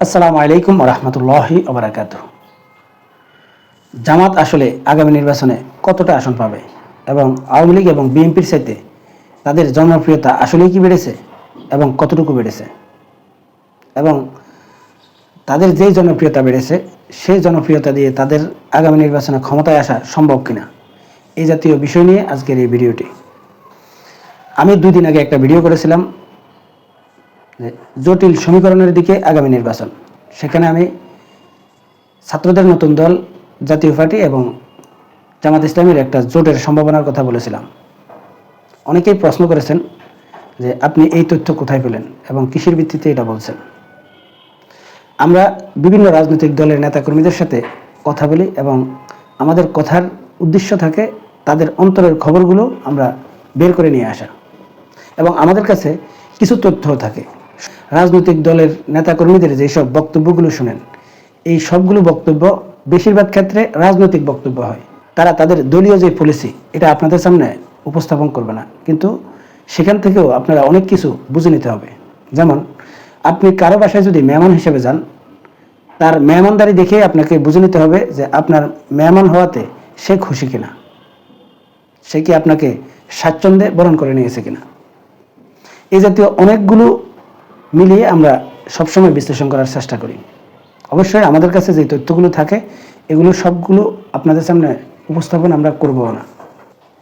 আসসালামু আলাইকুম রহমতুল্লাহি ওবরাকাত জামাত আসলে আগামী নির্বাচনে কতটা আসন পাবে এবং আওয়ামী লীগ এবং বিএনপির সাথে তাদের জনপ্রিয়তা আসলেই কি বেড়েছে এবং কতটুকু বেড়েছে? এবং তাদের যেই জনপ্রিয়তা বেড়েছে, সেই জনপ্রিয়তা দিয়ে তাদের আগামী নির্বাচনে ক্ষমতায় আসা সম্ভব কিনা, এই জাতীয় বিষয় নিয়ে আজকের এই ভিডিওটি। আমি দুই দিন আগে একটা ভিডিও করেছিলাম জটিল সমীকরণের দিকে আগামী নির্বাচন। সেখানে আমি ছাত্রদের নতুন দল, জাতীয় পার্টি এবং জামাত ইসলামের একটা জোটের সম্ভাবনার কথা বলেছিলাম। অনেকেই প্রশ্ন করেছেন যে আপনি এই তথ্য কোথায় পেলেন এবং কিসের ভিত্তিতে এটা বলছেন? আমরা বিভিন্ন রাজনৈতিক দলের নেতাকর্মীদের সাথে কথা বলি এবং আমাদের কথার উদ্দেশ্য থাকে তাদের অন্তরের খবরগুলো আমরা বের করে নিয়ে আসা। এবং আমাদের কাছে কিছু তথ্য থাকে। রাজনৈতিক দলের নেতাকর্মীদের যেসব বক্তব্যগুলো শুনেন, এই সবগুলো বক্তব্য বেশিরভাগ ক্ষেত্রে রাজনৈতিক বক্তব্য হয়। তারা তাদের দলীয় যে পলিসি এটা আপনাদের সামনে উপস্থাপন করবে না। কিন্তু সেখান থেকেও আপনারা অনেক কিছু বুঝে নিতে হবে। যেমন, আপনি কারও বাসায় যদি মেহমান হিসেবে যান, তার মেহমানদারি দেখে আপনাকে বুঝে নিতে হবে যে আপনার মেহমান হওয়াতে সে খুশি কিনা। সে কি আপনাকে স্বাচ্ছন্দ্যে বরণ করে নিয়েছে কিনা। এই জাতীয় অনেকগুলো মিলিয়ে আমরা সবসময় বিশ্লেষণ করার চেষ্টা করি। অবশ্যই আমাদের কাছে যে তথ্যগুলো থাকে, এগুলো সবগুলো আপনাদের সামনে উপস্থাপন আমরা করব না।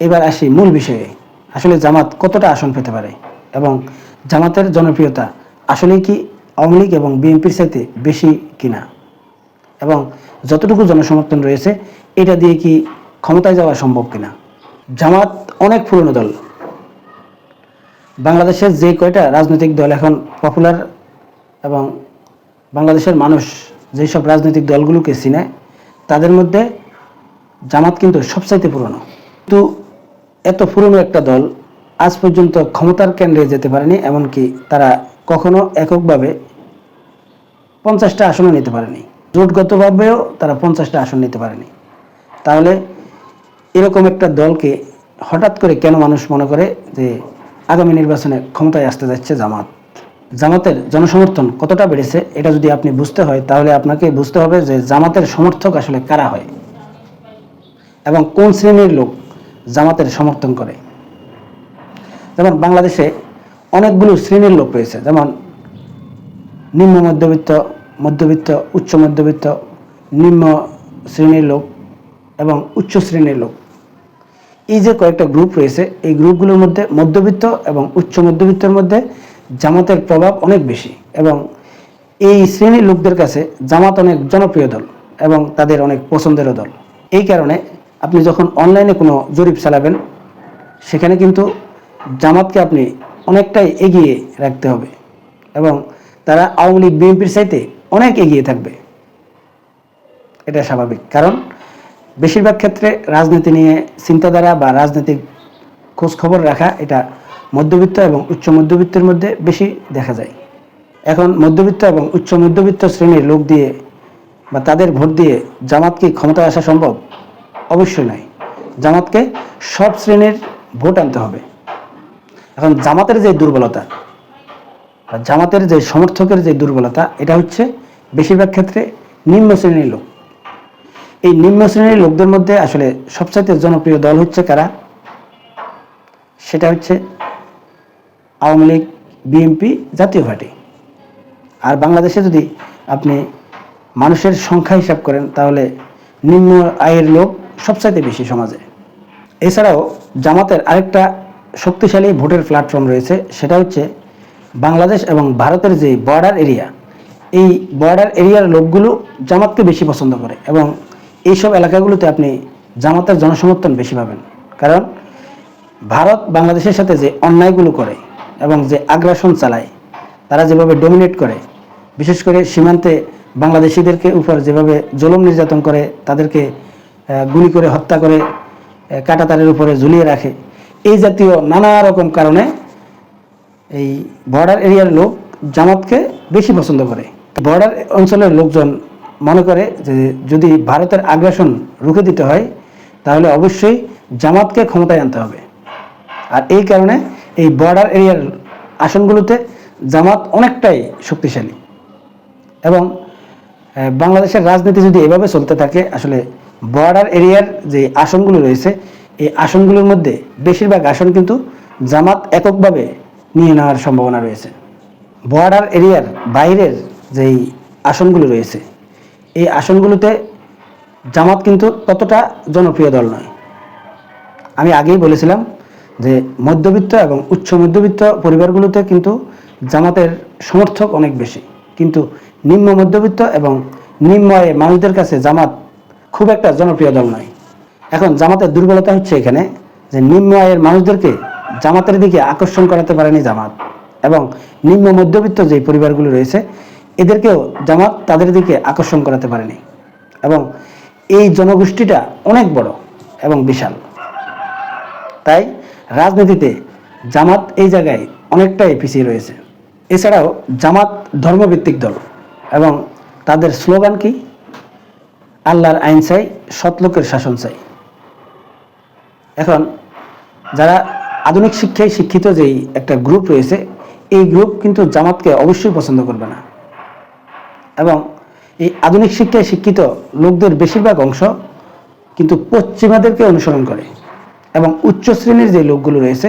এবার আসি মূল বিষয়ে। আসলে জামাত কতটা আসন পেতে পারে এবং জামাতের জনপ্রিয়তা আসলে কি আওয়ামী লীগ এবং বিএনপির সাথে বেশি কিনা? এবং যতটুকু জনসমর্থন রয়েছে, এটা দিয়ে কি ক্ষমতায় যাওয়া সম্ভব কিনা? জামাত অনেক পুরনো দল। বাংলাদেশের যে কয়টা রাজনৈতিক দল এখন পপুলার এবং বাংলাদেশের মানুষ যেই সব রাজনৈতিক দলগুলোকে চিনে, তাদের মধ্যে জামাত কিন্তু সবচাইতে পুরনো। কিন্তু এত পুরনো একটা দল আজ পর্যন্ত ক্ষমতার কেন্দ্রে যেতে পারেনি, এমনকি তারা কখনো এককভাবে পঞ্চাশটা আসনও নিতে পারেনি। জোটগতভাবেও তারা পঞ্চাশটা আসন নিতে পারেনি। তাহলে এরকম একটা দলকে হঠাৎ করে কেন মানুষ মনে করে যে আগামী নির্বাচনে ক্ষমতায় আসতে যাচ্ছে জামাত। জামাতের জনসমর্থন কতটা বেড়েছে, এটা যদি আপনি বুঝতে হয়, তাহলে আপনাকে বুঝতে হবে যে জামাতের সমর্থক আসলে কারা হয় এবং কোন শ্রেণির লোক জামাতের সমর্থন করে। যেমন বাংলাদেশে অনেকগুলো শ্রেণির লোক রয়েছে, যেমন নিম্ন মধ্যবিত্ত মধ্যবিত্ত, উচ্চ মধ্যবিত্ত, নিম্ন শ্রেণির লোক এবং উচ্চ শ্রেণির লোক। এই যে কয়েকটা গ্রুপ রয়েছে, এই গ্রুপগুলোর মধ্যে মধ্যবিত্ত এবং উচ্চ মধ্যবিত্তের মধ্যে জামাতের প্রভাব অনেক বেশি এবং এই শ্রেণির লোকদের কাছে জামাত অনেক জনপ্রিয় দল এবং তাদের অনেক পছন্দেরও দল। এই কারণে আপনি যখন অনলাইনে কোনো জরিপ চালাবেন, সেখানে কিন্তু জামাতকে আপনি অনেকটাই এগিয়ে রাখতে হবে এবং তারা আওয়ামী লীগ, বিএনপির চাইতে অনেক এগিয়ে থাকবে। এটা স্বাভাবিক। কারণ বেশিরভাগ ক্ষেত্রে রাজনীতি নিয়ে চিন্তাধারা বা রাজনৈতিক খোঁজ খবর রাখা এটা মধ্যবিত্ত এবং উচ্চ মধ্যবিত্তের মধ্যে বেশি দেখা যায়। এখন মধ্যবিত্ত এবং উচ্চ মধ্যবিত্ত শ্রেণির লোক দিয়ে বা তাদের ভোট দিয়ে জামাত কি ক্ষমতায় আসা সম্ভব? অবশ্যই নয় জামাতকে সব শ্রেণির ভোট আনতে হবে। এখন জামাতের যে দুর্বলতা জামাতের যে সমর্থকের যে দুর্বলতা, এটা হচ্ছে বেশিরভাগ ক্ষেত্রে নিম্ন শ্রেণির লোক। এই নিম্ন শ্রেণির লোকদের মধ্যে আসলে সবচাইতে জনপ্রিয় দল হচ্ছে কারা? সেটা হচ্ছে আওয়ামী লীগ, বিএনপি জাতীয় পার্টি। আর বাংলাদেশে যদি আপনি মানুষের সংখ্যা হিসাব করেন, তাহলে নিম্ন আয়ের লোক সবচাইতে বেশি সমাজে। এছাড়াও জামাতের আরেকটা শক্তিশালী ভোটের প্ল্যাটফর্ম রয়েছে, সেটা হচ্ছে বাংলাদেশ এবং ভারতের যে বর্ডার এরিয়া এই বর্ডার এরিয়ার লোকগুলো জামাতকে বেশি পছন্দ করে এবং এইসব এলাকাগুলোতে আপনি জামাতের জনসমর্থন বেশি পাবেন। কারণ ভারত বাংলাদেশের সাথে যে অন্যায়গুলো করে এবং যে আগ্রাসন চালায়, তারা যেভাবে ডোমিনেট করে, বিশেষ করে সীমান্তে বাংলাদেশিদেরকে উপর যেভাবে জলম নির্যাতন করে, তাদেরকে গুলি করে, হত্যা করে কাঁটাতারের উপরে ঝুলিয়ে রাখে, এই জাতীয় নানা রকম কারণে এই বর্ডার এরিয়ার লোক জামাতকে বেশি পছন্দ করে। বর্ডার অঞ্চলের লোকজন মনে করে যে যদি ভারতের আগ্রাসন রুখে দিতে হয়, তাহলে অবশ্যই জামাতকে ক্ষমতায় আনতে হবে। আর এই কারণে এই বর্ডার এরিয়ার আসনগুলোতে জামাত অনেকটাই শক্তিশালী। এবং বাংলাদেশের রাজনীতি যদি এভাবে চলতে থাকে, আসলে বর্ডার এরিয়ার যে আসনগুলো রয়েছে, এই আসনগুলোর মধ্যে বেশিরভাগ আসন কিন্তু জামাত এককভাবে নিয়ে নেওয়ার সম্ভাবনা রয়েছে। বর্ডার এরিয়ার বাইরের যেই আসনগুলো রয়েছে এই আসনগুলোতে জামাত কিন্তু ততটা জনপ্রিয় দল নয়। আমি আগেই বলেছিলাম যে মধ্যবিত্ত এবং উচ্চ মধ্যবিত্ত পরিবারগুলোতে কিন্তু জামাতের সমর্থক অনেক বেশি। কিন্তু নিম্ন মধ্যবিত্ত এবং নিম্ন আয়ের মানুষদের কাছে জামাত খুব একটা জনপ্রিয় দল নয়। এখন জামাতের দুর্বলতা হচ্ছে এখানে যে নিম্ন আয়ের মানুষদেরকে জামাতের দিকে আকর্ষণ করাতে পারেনি জামাত। এবং নিম্ন মধ্যবিত্ত যে পরিবারগুলো রয়েছে এদেরকেও জামাত তাদের দিকে আকর্ষণ করাতে পারেনি। এবং এই জনগোষ্ঠীটা অনেক বড় এবং বিশাল। তাই রাজনীতিতে জামাত এই জায়গায় অনেকটাই পিছিয়ে রয়েছে। এছাড়াও জামাত ধর্মভিত্তিক দল এবং তাদের স্লোগান কি? আল্লাহর আইন চাই সৎলোকের শাসন চাই। এখন যারা আধুনিক শিক্ষায় শিক্ষিত যেই একটা গ্রুপ রয়েছে, এই গ্রুপ কিন্তু জামাতকে অবশ্যই পছন্দ করবে না। এবং এই আধুনিক শিক্ষায় শিক্ষিত লোকদের বেশিরভাগ অংশ কিন্তু পশ্চিমাদেরকে অনুসরণ করে এবং উচ্চ শ্রেণির যে লোকগুলো রয়েছে,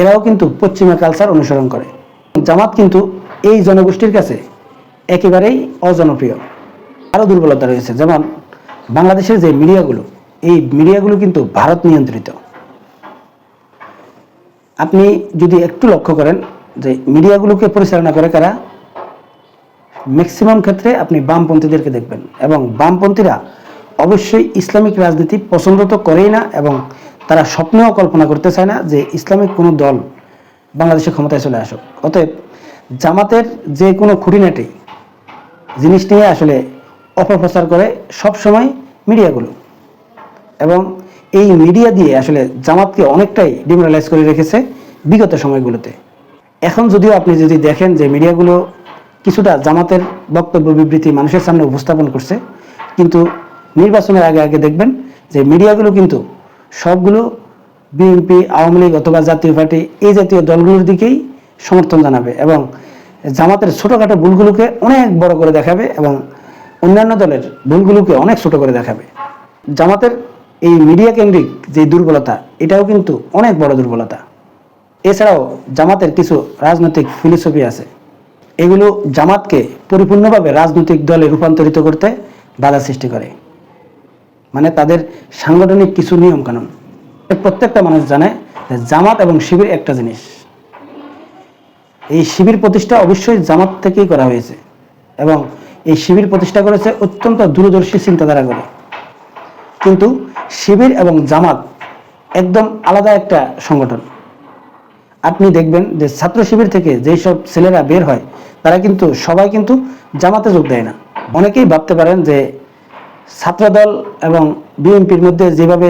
এরাও কিন্তু পশ্চিমা কালচার অনুসরণ করে। জামাত কিন্তু এই জনগোষ্ঠীর কাছে একেবারেই অজনপ্রিয়। আরও দুর্বলতা রয়েছে, যেমন বাংলাদেশের যে মিডিয়াগুলো, এই মিডিয়াগুলো কিন্তু ভারত নিয়ন্ত্রিত। আপনি যদি একটু লক্ষ্য করেন যে মিডিয়াগুলোকে পরিচালনা করে কারা? ম্যাক্সিমাম ক্ষেত্রে আপনি বামপন্থীদেরকে দেখবেন এবং বামপন্থীরা অবশ্যই ইসলামিক রাজনীতি পছন্দ তো করেই না এবং তারা স্বপ্নেও কল্পনা করতে চায় না যে ইসলামিক কোনো দল বাংলাদেশে ক্ষমতায় চলে আসুক। অতএব জামাতের যে কোনো খুঁটিনাটি জিনিস নিয়ে আসলে অপপ্রচার করে সব সময় মিডিয়াগুলো এবং এই মিডিয়া দিয়ে আসলে জামাতকে অনেকটাই ডিমোরালাইজ করে রেখেছে বিগত সময়গুলোতে। এখন যদিও আপনি যদি দেখেন যে মিডিয়াগুলো কিছুটা জামাতের বক্তব্য বিবৃতি মানুষের সামনে উপস্থাপন করছে। কিন্তু নির্বাচনের আগে আগে দেখবেন যে মিডিয়াগুলো কিন্তু সবগুলো বিএনপি, আওয়ামী লীগ অথবা জাতীয় পার্টি, এই জাতীয় দলগুলোর দিকেই সমর্থন জানাবে এবং জামাতের ছোটোখাটো ভুলগুলোকে অনেক বড় করে দেখাবে এবং অন্যান্য দলের ভুলগুলোকে অনেক ছোট করে দেখাবে। জামাতের এই মিডিয়া কেন্দ্রিক যে দুর্বলতা, এটাও কিন্তু অনেক বড় দুর্বলতা। এছাড়াও জামাতের কিছু রাজনৈতিক ফিলোসফি আছে। এগুলো জামাতকে পরিপূর্ণভাবে রাজনৈতিক দলে রূপান্তরিত করতে বাধা সৃষ্টি করে। মানে তাদের সাংগঠনিক কিছু নিয়ম কানুন প্রত্যেকটা মানুষ জানে জামাত এবং শিবির একটা জিনিস। এই শিবির প্রতিষ্ঠা অবশ্যই জামাত থেকেই করা হয়েছে এবং এই শিবির প্রতিষ্ঠা করেছে অত্যন্ত দূরদর্শী চিন্তাধারা করে। কিন্তু শিবির এবং জামাত একদম আলাদা একটা সংগঠন। আপনি দেখবেন যে ছাত্র শিবির থেকে যেই সব ছেলেরা বের হয়, তারা কিন্তু, সবাই কিন্তু জামাতে যোগ দেয় না। অনেকেই ভাবতে পারেন যে ছাত্রদল এবং বিএনপির মধ্যে যেভাবে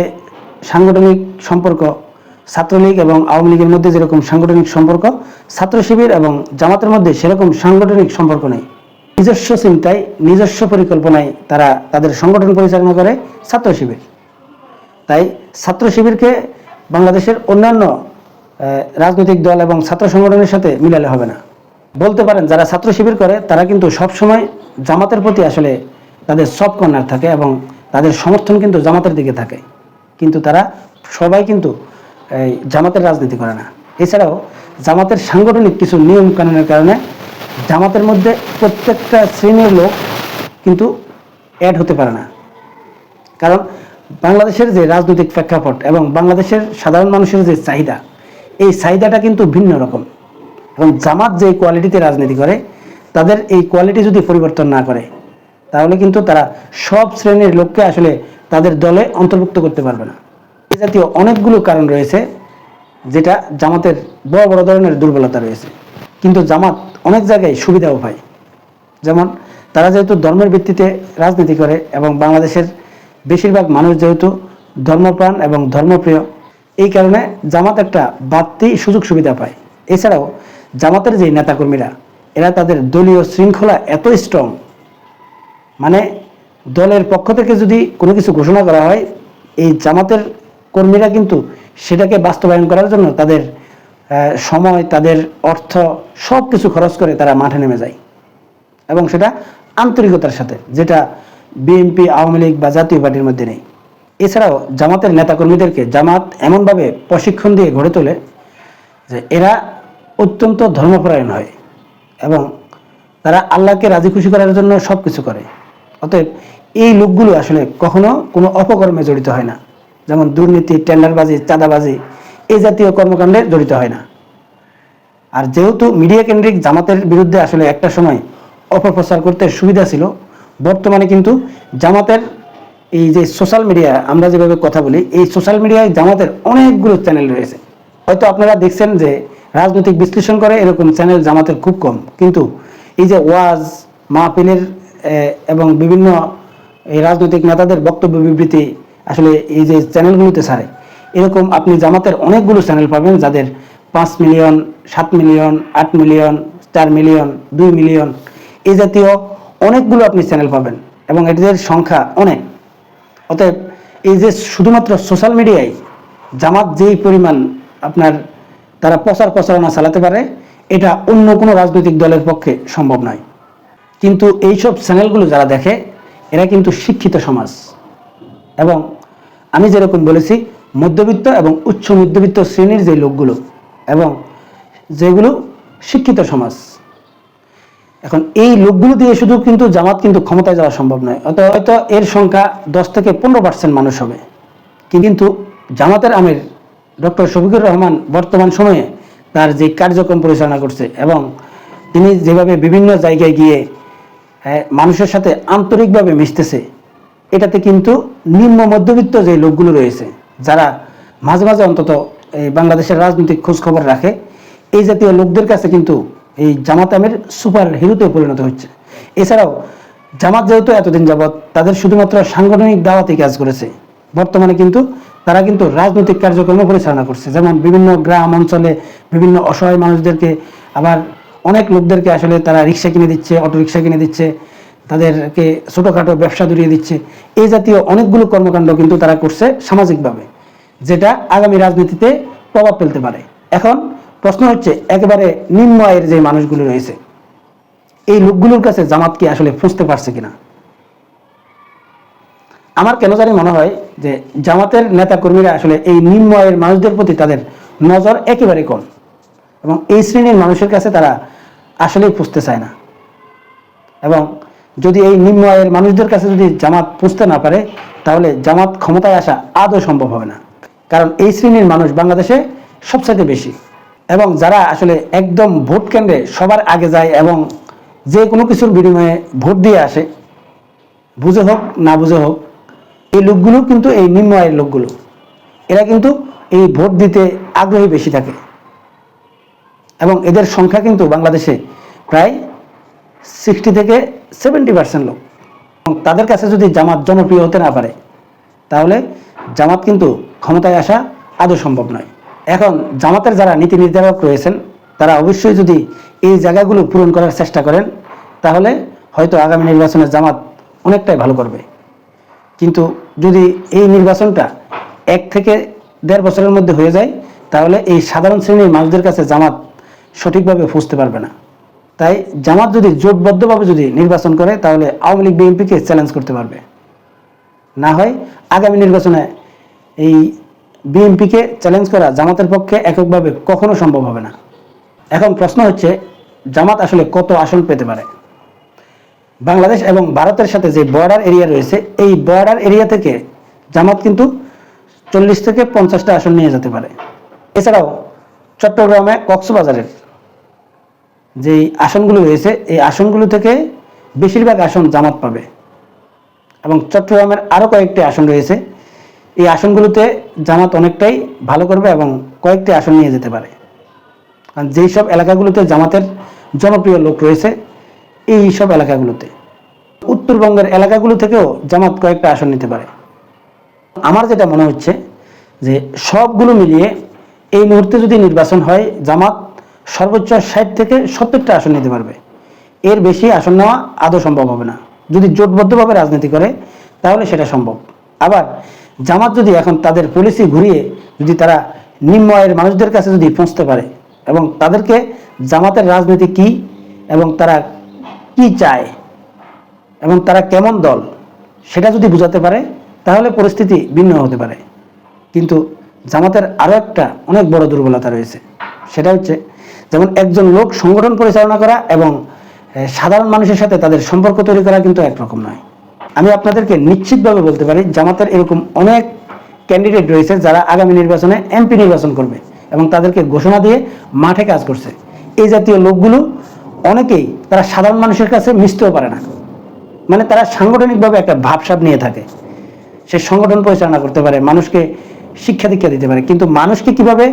সাংগঠনিক সম্পর্ক, ছাত্রলীগ এবং আওয়ামী লীগের মধ্যে যেরকম সাংগঠনিক সম্পর্ক, ছাত্র শিবির এবং জামাতের মধ্যে সেরকম সাংগঠনিক সম্পর্ক নেই। নিজস্ব চিন্তায়, নিজস্ব পরিকল্পনায় তারা তাদের সংগঠন পরিচালনা করে ছাত্র শিবির। তাই ছাত্র শিবিরকে বাংলাদেশের অন্যান্য রাজনৈতিক দল এবং ছাত্র সংগঠনের সাথে মিলালে হবে না। বলতে পারেন, যারা ছাত্র শিবির করে, তারা কিন্তু সবসময় জামাতের প্রতি আসলে তাদের সব কর্নার থাকে এবং তাদের সমর্থন কিন্তু জামাতের দিকে থাকে। কিন্তু তারা সবাই কিন্তু এই জামাতের রাজনীতি করে না। এছাড়াও জামাতের সাংগঠনিক কিছু নিয়ম কানুনের কারণে জামাতের মধ্যে প্রত্যেকটা শ্রেণির লোক কিন্তু অ্যাড হতে পারে না। কারণ বাংলাদেশের যে রাজনৈতিক প্রেক্ষাপট এবং বাংলাদেশের সাধারণ মানুষের যে চাহিদা এই চাহিদাটা কিন্তু ভিন্ন রকম। এবং জামাত যে কোয়ালিটিতে রাজনীতি করে, তাদের এই কোয়ালিটি যদি পরিবর্তন না করে, তাহলে কিন্তু তারা সব শ্রেণির লোককে আসলে তাদের দলে অন্তর্ভুক্ত করতে পারবে না। এই জাতীয় অনেকগুলো কারণ রয়েছে, যেটা জামাতের বড় বড় ধরনের দুর্বলতা রয়েছে। কিন্তু জামাত অনেক জায়গায় সুবিধাও পায়। যেমন, তারা যেহেতু ধর্মের ভিত্তিতে রাজনীতি করে এবং বাংলাদেশের বেশিরভাগ মানুষ যেহেতু ধর্মপ্রাণ এবং ধর্মপ্রিয় এই কারণে জামাত একটা বাড়তি সুযোগ সুবিধা পায়। এছাড়াও জামাতের যে নেতাকর্মীরা, এরা তাদের দলীয় শৃঙ্খলা এত স্ট্রং মানে দলের পক্ষ থেকে যদি কোনো কিছু ঘোষণা করা হয়, এই জামাতের কর্মীরা কিন্তু সেটাকে বাস্তবায়ন করার জন্য তাদের সময়, তাদের অর্থ সব কিছু খরচ করে তারা মাঠে নেমে যায়। এবং সেটা আন্তরিকতার সাথে, যেটা বিএনপি, আওয়ামী লীগ বা জাতীয় পার্টির মধ্যে নেই। এছাড়াও জামাতের নেতাকর্মীদেরকে জামাত এমনভাবে প্রশিক্ষণ দিয়ে গড়ে তোলে যে এরা অত্যন্ত ধর্মপরায়ণ হয় এবং তারা আল্লাহকে রাজি খুশি করার জন্য সব কিছু করে। অতএব এই লোকগুলো আসলে কখনো কোনো অপকর্মে জড়িত হয় না। যেমন দুর্নীতি, টেন্ডারবাজি, চাঁদাবাজি, এই জাতীয় কর্মকাণ্ডে জড়িত হয় না। আর যেহেতু মিডিয়া কেন্দ্রিক জামাতের বিরুদ্ধে আসলে একটা সময় অপপ্রচার করতে সুবিধা ছিল, বর্তমানে কিন্তু জামাতের এই যে সোশ্যাল মিডিয়া আমরা যেভাবে কথা বলি, এই সোশ্যাল মিডিয়ায় জামাতের অনেকগুলো চ্যানেল রয়েছে। হয়তো আপনারা দেখছেন যে রাজনৈতিক বিশ্লেষণ করে এরকম চ্যানেল জামাতের খুব কম। কিন্তু এই যে ওয়াজ, মাহফিলের এবং বিভিন্ন, এই রাজনৈতিক নেতাদের বক্তব্য বিবৃতি আসলে এই যে চ্যানেলগুলোতে ছাড়ে এরকম আপনি জামাতের অনেকগুলো চ্যানেল পাবেন যাদের পাঁচ মিলিয়ন সাত মিলিয়ন আট মিলিয়ন চার মিলিয়ন দুই মিলিয়ন এই জাতীয় অনেকগুলো আপনি চ্যানেল পাবেন এবং এদের সংখ্যা অনেক। অতএব এই যে শুধুমাত্র সোশ্যাল মিডিয়ায় জামাত যেই পরিমাণ আপনার তারা প্রচার প্রচারণা চালাতে পারে, এটা অন্য কোনো রাজনৈতিক দলের পক্ষে সম্ভব নয়। কিন্তু এইসব চ্যানেলগুলো যারা দেখে, এরা কিন্তু শিক্ষিত সমাজ। এবং আমি যেরকম বলেছি, মধ্যবিত্ত এবং উচ্চ মধ্যবিত্ত শ্রেণির যে লোকগুলো এবং যেগুলো শিক্ষিত সমাজ এখন এই লোকগুলো দিয়ে শুধু কিন্তু জামাত কিন্তু ক্ষমতায় যাওয়া সম্ভব নয়। অত হয়তো এর সংখ্যা দশ থেকে পনেরো পার্সেন্ট মানুষ হবে। কিন্তু জামাতের আমির ডক্টর শফিকুর রহমান বর্তমান সময়ে তার যে কার্যক্রম পরিচালনা করছে এবং তিনি যেভাবে বিভিন্ন জায়গায় গিয়ে হ্যাঁ, মানুষের সাথে আন্তরিকভাবে মিশতেছে এটাতে কিন্তু নিম্ন মধ্যবিত্ত যে লোকগুলো রয়েছে যারা মাঝে মাঝে অন্তত এই বাংলাদেশের রাজনৈতিক খোঁজ খবর রাখে এই জাতীয় লোকদের কাছে কিন্তু এই জামাত আমের সুপার হিরোতে পরিণত হচ্ছে। এছাড়াও জামাত যেহেতু এতদিন যাবৎ তাদের শুধুমাত্র সাংগঠনিক দাওয়াতেই কাজ করেছে, বর্তমানে কিন্তু তারা কিন্তু রাজনৈতিক কার্যক্রম পরিচালনা করছে। যেমন বিভিন্ন গ্রাম অঞ্চলে বিভিন্ন অসহায় মানুষদেরকে আবার অনেক লোকদেরকে আসলে তারা রিক্সা কিনে দিচ্ছে অটো রিক্সা কিনে দিচ্ছে, তাদেরকে ছোটোখাটো ব্যবসা ধরিয়ে দিচ্ছে। এই জাতীয় অনেকগুলো কর্মকাণ্ড কিন্তু তারা করছে সামাজিকভাবে, যেটা আগামী রাজনীতিতে প্রভাব ফেলতে পারে। এখন প্রশ্ন হচ্ছে, একেবারে নিম্ন আয়ের যে মানুষগুলো রয়েছে, এই লোকগুলোর কাছে জামাত কি আসলে ফুঁসতে পারছে কিনা? আমার কেন জানি মনে হয় যে জামাতের নেতা কর্মীরা আসলে এই নিম্ন আয়ের মানুষদের প্রতি তাদের নজর একেবারে কম এবং এই শ্রেণির মানুষের কাছে তারা আসলেই পুষতে চায় না। এবং যদি এই নিম্ন আয়ের মানুষদের কাছে যদি জামাত পুষতে না পারে, তাহলে জামাত ক্ষমতায় আসা আদৌ সম্ভব হবে না। কারণ এই শ্রেণির মানুষ বাংলাদেশে সবচাইতে বেশি। এবং যারা আসলে একদম ভোট কেন্দ্রে সবার আগে যায় এবং যে কোনো কিছুর বিনিময়ে ভোট দিয়ে আসে, বুঝে হোক, না বুঝে হোক, এই লোকগুলো কিন্তু এই নিম্ন আয়ের লোকগুলো। এরা কিন্তু এই ভোট দিতে আগ্রহী বেশি থাকে। এবং এদের সংখ্যা কিন্তু বাংলাদেশে প্রায় সিক্সটি থেকে সেভেন্টি পার্সেন্ট লোক। এবং তাদের কাছে যদি জামাত জনপ্রিয় হতে না পারে, তাহলে জামাত কিন্তু ক্ষমতায় আসা আদৌ সম্ভব নয়। এখন জামাতের যারা নীতি নির্ধারক রয়েছেন, তারা অবশ্যই যদি এই জায়গাগুলো পূরণ করার চেষ্টা করেন, তাহলে হয়তো আগামী নির্বাচনে জামাত অনেকটাই ভালো করবে। কিন্তু যদি এই নির্বাচনটা এক থেকে দেড় বছরের মধ্যে হয়ে যায়, তাহলে এই সাধারণ শ্রেণির মানুষদের কাছে জামাত সঠিকভাবে ফুসতে পারবে না। তাই জামাত যদি জোটবদ্ধভাবে যদি নির্বাচন করে, তাহলে আওয়ামী লীগ বিএনপিকে চ্যালেঞ্জ করতে পারবে। না হয় আগামী নির্বাচনে এই বিএনপিকে চ্যালেঞ্জ করা জামাতের পক্ষে এককভাবে কখনো সম্ভব হবে না। এখন প্রশ্ন হচ্ছে, জামাত আসলে কত আসন পেতে পারে? বাংলাদেশ এবং ভারতের সাথে যে বর্ডার এরিয়া রয়েছে, এই বর্ডার এরিয়া থেকে জামাত কিন্তু চল্লিশ থেকে পঞ্চাশটা আসন নিয়ে যেতে পারে। এছাড়াও চট্টগ্রামে কক্সবাজারের যে আসনগুলো রয়েছে, এই আসনগুলো থেকে বেশিরভাগ আসন জামাত পাবে। এবং চট্টগ্রামের আরও কয়েকটি আসন রয়েছে এই আসনগুলোতে জামাত অনেকটাই ভালো করবে এবং কয়েকটি আসন নিয়ে যেতে পারে। কারণ যেই সব এলাকাগুলোতে জামাতের জনপ্রিয় লোক রয়েছে, এই সব এলাকাগুলোতে। উত্তরবঙ্গের এলাকাগুলো থেকেও জামাত কয়েকটা আসন নিতে পারে। আমার যেটা মনে হচ্ছে যে সবগুলো মিলিয়ে এই মুহূর্তে যদি নির্বাচন হয়, জামাত সর্বোচ্চ ষাট থেকে সত্তরটা আসন নিতে পারবে। এর বেশি আসন নেওয়া আদৌ সম্ভব হবে না। যদি জোটবদ্ধভাবে রাজনীতি করে, তাহলে সেটা সম্ভব। আবার জামাত যদি এখন তাদের পলিসি ঘুরিয়ে যদি তারা নিম্ন আয়ের মানুষদের কাছে যদি পৌঁছতে পারে, এবং তাদেরকে জামাতের রাজনীতি কি এবং তারা কি চায় এবং তারা কেমন দল সেটা যদি বোঝাতে পারে, তাহলে পরিস্থিতি ভিন্ন হতে পারে। কিন্তু জামাতের আরও একটা অনেক বড় দুর্বলতা রয়েছে, সেটা হচ্ছে যেমন একজন লোক সংগঠন পরিচালনা করা এবং সাধারণ মানুষের সাথে তাদের সম্পর্ক তৈরি করা কিন্তু একরকম নয়। আমি আপনাদেরকে নিশ্চিতভাবে বলতে পারি, জামাতের এরকম অনেক ক্যান্ডিডেট রয়েছে যারা আগামী নির্বাচনে এমপি নির্বাচন করবে এবং তাদেরকে ঘোষণা দিয়ে মাঠে কাজ করছে। এই জাতীয় লোকগুলো অনেকেই তারা সাধারণ মানুষের কাছে মিশতেও পারে না। মানে তারা সাংগঠনিকভাবে একটা ভাবসাব নিয়ে থাকে। সে সংগঠন পরিচালনা করতে পারে, মানুষকে শিক্ষা দীক্ষা দিতে পারে, কিন্তু মানুষকে কীভাবে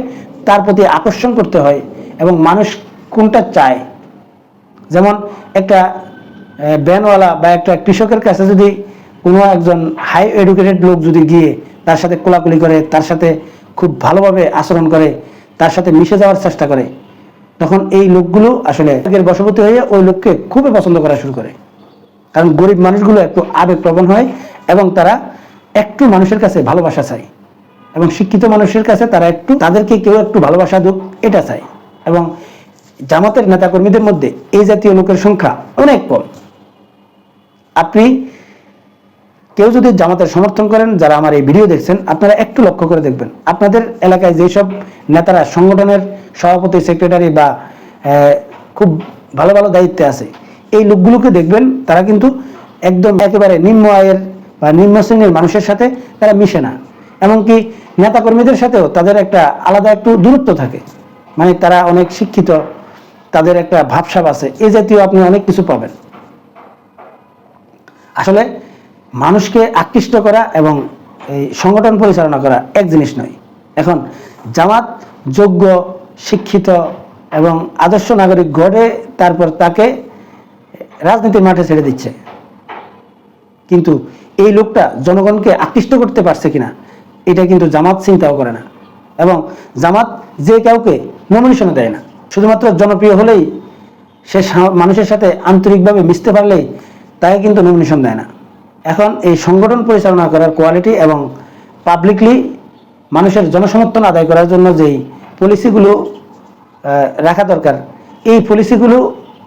তার প্রতি আকর্ষণ করতে হয় এবং মানুষ কোনটা চায়? যেমন একটা ব্যানওয়ালা বা একটা কৃষকের কাছে যদি কোনো একজন হাই এডুকেটেড লোক যদি গিয়ে তার সাথে কোলাকুলি করে, তার সাথে খুব ভালোভাবে আচরণ করে, তার সাথে মিশে যাওয়ার চেষ্টা করে, তখন এই লোকগুলো আসলে বশবর্তী হয়ে ওই লোককে খুবই পছন্দ করা শুরু করে। কারণ গরিব মানুষগুলো একটু আবেগপ্রবণ হয় এবং তারা একটু মানুষের কাছে ভালোবাসা চায় এবং শিক্ষিত মানুষের কাছে তারা একটু তাদেরকে কেউ একটু ভালোবাসা দুক, এটা চায়। এবং জামাতের নেতাকর্মীদের মধ্যে এই জাতীয় লোকের সংখ্যা অনেক কম। আপনি কেউ যদি জামাতের সমর্থন করেন, যারা আমার এই ভিডিও দেখছেন, আপনারা একটু লক্ষ্য করে দেখবেন। আপনাদের এলাকায় যেসব নেতারা সংগঠনের সভাপতি, সেক্রেটারি বা খুব ভালো ভালো দায়িত্বে আছে, এই লোকগুলোকে দেখবেন, তারা কিন্তু একদম একেবারে নিম্ন আয়ের বা নিম্ন শ্রেণির মানুষের সাথে তারা মিশে না। এমনকি নেতাকর্মীদের সাথেও তাদের একটা আলাদা একটু দূরত্ব থাকে। মানে তারা অনেক শিক্ষিত, তাদের একটা ভাবসাব আছে। এ জাতীয় আপনি অনেক কিছু পাবেন। আসলে মানুষকে আকৃষ্ট করা এবং এই সংগঠন পরিচালনা করা এক জিনিস নয়। এখন জামাত যোগ্য, শিক্ষিত এবং আদর্শ নাগরিক গড়ে তারপর তাকে রাজনীতির মাঠে ছেড়ে দিচ্ছে। কিন্তু এই লোকটা জনগণকে আকৃষ্ট করতে পারছে কিনা, এটা কিন্তু জামাত চিন্তাও করে না এবং জামাত যে কাউকে নমিনেশন দেয় না। শুধুমাত্র জনপ্রিয় হলেই সে, মানুষের সাথে আন্তরিকভাবে মিশতে পারলেই তাকে কিন্তু নমিনেশন দেয় না। এখন এই সংগঠন পরিচালনা করার কোয়ালিটি এবং পাবলিকলি মানুষের জনসমর্থন আদায় করার জন্য যেই পলিসিগুলো রাখা দরকার, এই পলিসিগুলো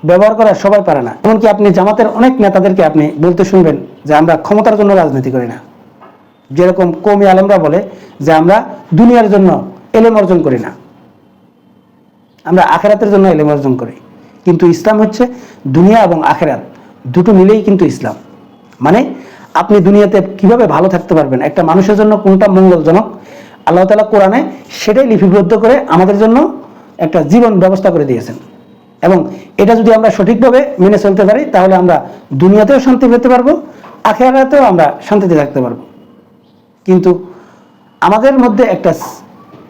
ব্যবহার করা সবাই পারে না। এমনকি আপনি জামাতের অনেক নেতাদেরকে আপনি বলতে শুনবেন যে আমরা ক্ষমতার জন্য রাজনীতি করি না। যেরকম কৌমি আলেমরা বলে যে আমরা দুনিয়ার জন্য এলেম অর্জন করি না। আমরা আখেরাতের জন্য এলেম অর্জন করি। কিন্তু ইসলাম হচ্ছে দুনিয়া এবং আখেরাত। দুটো মিলেই কিন্তু ইসলাম। মানে আপনি দুনিয়াতে কীভাবে ভালো থাকতে পারবেন? একটা মানুষের জন্য কোনটা মঙ্গলজনক? আল্লাহ তালা কোরআনে সেটাই লিপিবদ্ধ করে আমাদের জন্য একটা জীবন ব্যবস্থা করে দিয়েছেন। এবং এটা যদি আমরা সঠিকভাবে মেনে চলতে পারি, তাহলে আমরা দুনিয়াতেও শান্তি পেতে পারব, আখেরাতেও আমরা শান্তিতে থাকতে পারব। কিন্তু আমাদের মধ্যে একটা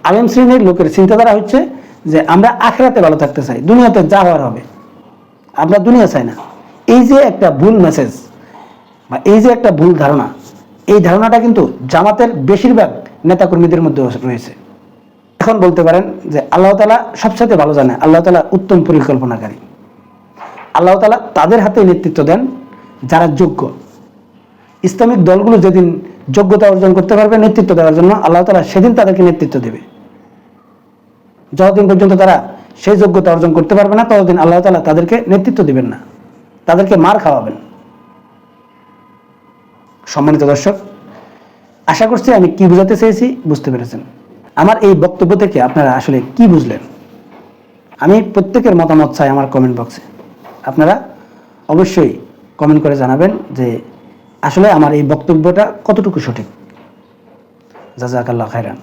আলেম শ্রেণির লোকের চিন্তাধারা হচ্ছে যে আমরা আখেরাতে ভালো থাকতে চাই, দুনিয়াতে যা হওয়ার হবে। আমরা দুনিয়া চাই না। এই যে একটা ভুল মেসেজ বা এই যে একটা ভুল ধারণা, এই ধারণাটা কিন্তু জামাতের বেশিরভাগ নেতাকর্মীদের মধ্যে রয়েছে। এখন বলতে পারেন যে আল্লাহ তালা সবসাথে ভালো জানে, আল্লাহ তালা উত্তম পরিকল্পনাকারী। আল্লাহ তালা তাদের হাতে নেতৃত্ব দেন যারা যোগ্য। ইসলামিক দলগুলো যেদিন যোগ্যতা অর্জন করতে পারবে নেতৃত্ব দেওয়ার জন্য আল্লাহ তালা সেদিন তাদেরকে নেতৃত্ব দেবে। যতদিন পর্যন্ত তারা সেই যোগ্যতা অর্জন করতে পারবে না, ততদিন আল্লাহ তালা তাদেরকে নেতৃত্ব দিবেন না। তাদেরকে মার খাওয়াবেন। সম্মানিত দর্শক, আশা করছি আমি কি বোঝাতে চেয়েছি বুঝতে পেরেছেন। আমার এই বক্তব্য থেকে আপনারা আসলে কি বুঝলেন? আমি প্রত্যেকের মতামত চাই আমার কমেন্ট বক্সে আপনারা অবশ্যই কমেন্ট করে জানাবেন যে আসলে আমার এই বক্তব্যটা কতটুকু সঠিক। জাজাকাল্লাহ খায়রান।